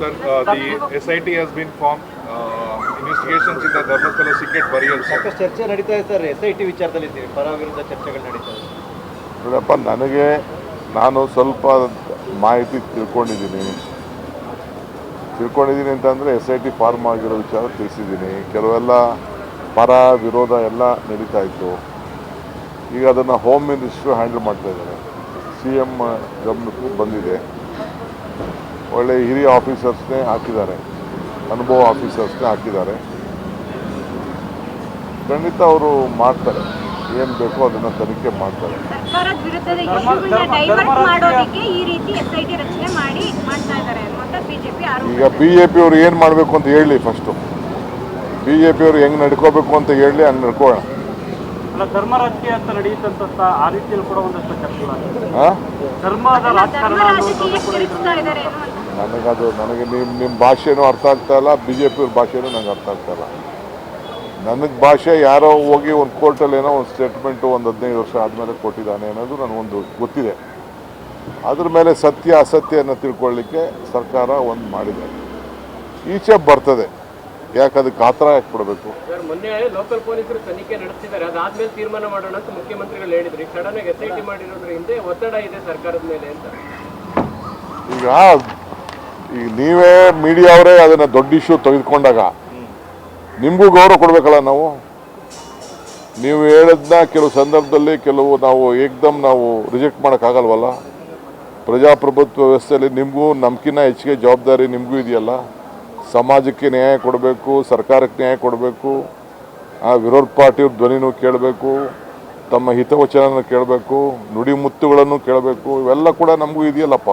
Sir, uh, the SIT has been formed. Uh, investigations in the Dharmasthala secret burial. ಸಾಕಷ್ಟು ಚರ್ಚೆ ನಡೀತಾ ಇದೆ sir S I T ವಿಚಾರದಲ್ಲಿ ಇದ್ದೀವಿ. ಪರ ವಿರುದ್ಧ ಚರ್ಚೆಗಳು ನಡೀತಾ ಇದೆ. ನೋಡಪ್ಪ ನನಗೆ ನಾನು ಸ್ವಲ್ಪ ಮಾಹಿತಿ ತಿಳ್ಕೊಂಡಿದ್ದೀನಿ. ತಿಳ್ಕೊಂಡಿದ್ದೀನಿ ಅಂತಂದರೆ ಎಸ್ ಐ ಟಿ ಫಾರ್ಮ್ ಆಗಿರೋ ವಿಚಾರ ತಿಳಿಸಿದ್ದೀನಿ. ಕೆಲವೆಲ್ಲ ಪರ ವಿರೋಧ ಎಲ್ಲ ನಡೀತಾ ಇತ್ತು. ಈಗ ಅದನ್ನು ಹೋಮ್ ಮಿನಿಸ್ಟ್ರು ಹ್ಯಾಂಡಲ್ ಮಾಡ್ತಾ ಇದ್ದಾರೆ. ಸಿ ಎಂ ಗಮನಕ್ಕೂ ಬಂದಿದೆ. ಒಳ್ಳೆ ಹಿರಿಯ ಆಫೀಸರ್ಸ್ನೇ ಹಾಕಿದ್ದಾರೆ ಅನುಭವ ಆಫೀಸರ್ಸ್ನೇ ಹಾಕಿದ್ದಾರೆ. ಖಂಡಿತ ಅವರು ಮಾಡ್ತಾರೆ ಏನು ಬೇಕೋ ಅದನ್ನು ತನಿಖೆ ಮಾಡ್ತಾರೆ. ಸರ್ಕಾರದ ವಿರುದ್ಧದ ಇಶ್ಯೂಗಳನ್ನ ಡೈವರ್ಟ್ ಮಾಡೋದಕ್ಕೆ ಈ ರೀತಿ ಎಸ್ ರಚನೆ ಮಾಡಿ ಮಾಡ್ತಾ ಇದ್ದಾರೆ ಅನ್ನುವಂಥ ಬಿಜೆಪಿ ಆರೋಪ. ಈಗ ಬಿ ಜೆ ಪಿಯವರು ಏನು ಮಾಡಬೇಕು ಅಂತ ಹೇಳಿ ಫಸ್ಟು ಬಿ ಜೆ ಪಿಯವರು ಹೆಂಗೆ ನಡ್ಕೋಬೇಕು ಅಂತ ಹೇಳಿ ಹಂಗೆ ನಡ್ಕೋಣ. ಅಲ್ಲ ಧರ್ಮ ರಾಜಕೀಯ ಅಂತ ನಡೆಯುತ್ತಂತ ಆ ರೀತಿಯಲ್ಲಿ ಕೂಡ ಒಂದಷ್ಟು ಚರ್ಚೆಗಳಾಗಿದೆ ಹಾಂ ಧರ್ಮದ ಧರ್ಮ ರಾಜಕಾರಣ ನನಗದು ನನಗೆ ನಿಮ್ಮ ನಿಮ್ಮ ಭಾಷೆನೂ ಅರ್ಥ ಆಗ್ತಾ ಇಲ್ಲ ಬಿ ಜೆ ಪಿಯವ್ರ ಭಾಷೆನೂ ನನಗೆ ಅರ್ಥ ಆಗ್ತಾ ಇಲ್ಲ. ನನಗೆ ಭಾಷೆ ಯಾರೋ ಹೋಗಿ ಒಂದು ಕೋರ್ಟಲ್ಲಿ ಏನೋ ಒಂದು ಸ್ಟೇಟ್ಮೆಂಟು ಒಂದು ಹದಿನೈದು ವರ್ಷ ಆದಮೇಲೆ ಕೊಟ್ಟಿದ್ದಾನೆ ಅನ್ನೋದು ನನಗೊಂದು ಗೊತ್ತಿದೆ. ಅದ್ರ ಮೇಲೆ ಸತ್ಯ ಅಸತ್ಯನ ತಿಳ್ಕೊಳ್ಳಿಕ್ಕೆ ಸರ್ಕಾರ ಒಂದು ಮಾಡಿದೆ. ಈಚೆ ಬರ್ತದೆ. ಯಾಕೆ ಅದಕ್ಕೆ ಆತರ ಯಾಕೆ ಕೊಡಬೇಕು ಮೊನ್ನೆ ಲೋಕಲ್ ಪೊಲೀಸರು ತನಿಖೆ ನಡೆಸ್ತಿದ್ದಾರೆ. ಅದಾದ್ಮೇಲೆ ತೀರ್ಮಾನ ಮಾಡೋಣ ಅಂತ ಮುಖ್ಯಮಂತ್ರಿಗಳು ಹೇಳಿದ್ರು. ಸಡನ್ ಆಗಿ ಎಸ್ ಐ ಟಿ ಮಾಡಿರೋದ್ರ ಹಿಂದೆ ಒತ್ತಡ ಇದೆ ಸರ್ಕಾರದ ಮೇಲೆ ಅಂತ. ಈಗ ಈಗ ನೀವೇ ಮೀಡಿಯಾವರೇ ಅದನ್ನು ದೊಡ್ಡ ಇಶ್ಯೂ ತೆಗೆದುಕೊಂಡಾಗ ನಿಮಗೂ ಗೌರವ ಕೊಡಬೇಕಲ್ಲ ನಾವು? ನೀವು ಹೇಳಿದ್ನ ಕೆಲವು ಸಂದರ್ಭದಲ್ಲಿ ಕೆಲವು ನಾವು ಏಕ್ದಮ್ ನಾವು ರಿಜೆಕ್ಟ್ ಮಾಡೋಕ್ಕಾಗಲ್ವಲ್ಲ? ಪ್ರಜಾಪ್ರಭುತ್ವ ವ್ಯವಸ್ಥೆಯಲ್ಲಿ ನಿಮಗೂ ನಮ್ಕಿನ್ನ ಹೆಚ್ಚಿಗೆ ಜವಾಬ್ದಾರಿ ನಿಮಗೂ ಇದೆಯಲ್ಲ? ಸಮಾಜಕ್ಕೆ ನ್ಯಾಯ ಕೊಡಬೇಕು, ಸರ್ಕಾರಕ್ಕೆ ನ್ಯಾಯ ಕೊಡಬೇಕು, ಆ ವಿರೋಧ ಪಾರ್ಟಿಯವ್ರ ಧ್ವನಿನೂ ಕೇಳಬೇಕು, ತಮ್ಮ ಹಿತವಚನನ ಕೇಳಬೇಕು ನುಡಿಮುತ್ತುಗಳನ್ನು ಕೇಳಬೇಕು, ಇವೆಲ್ಲ ಕೂಡ ನಮಗೂ ಇದೆಯಲ್ಲಪ್ಪ.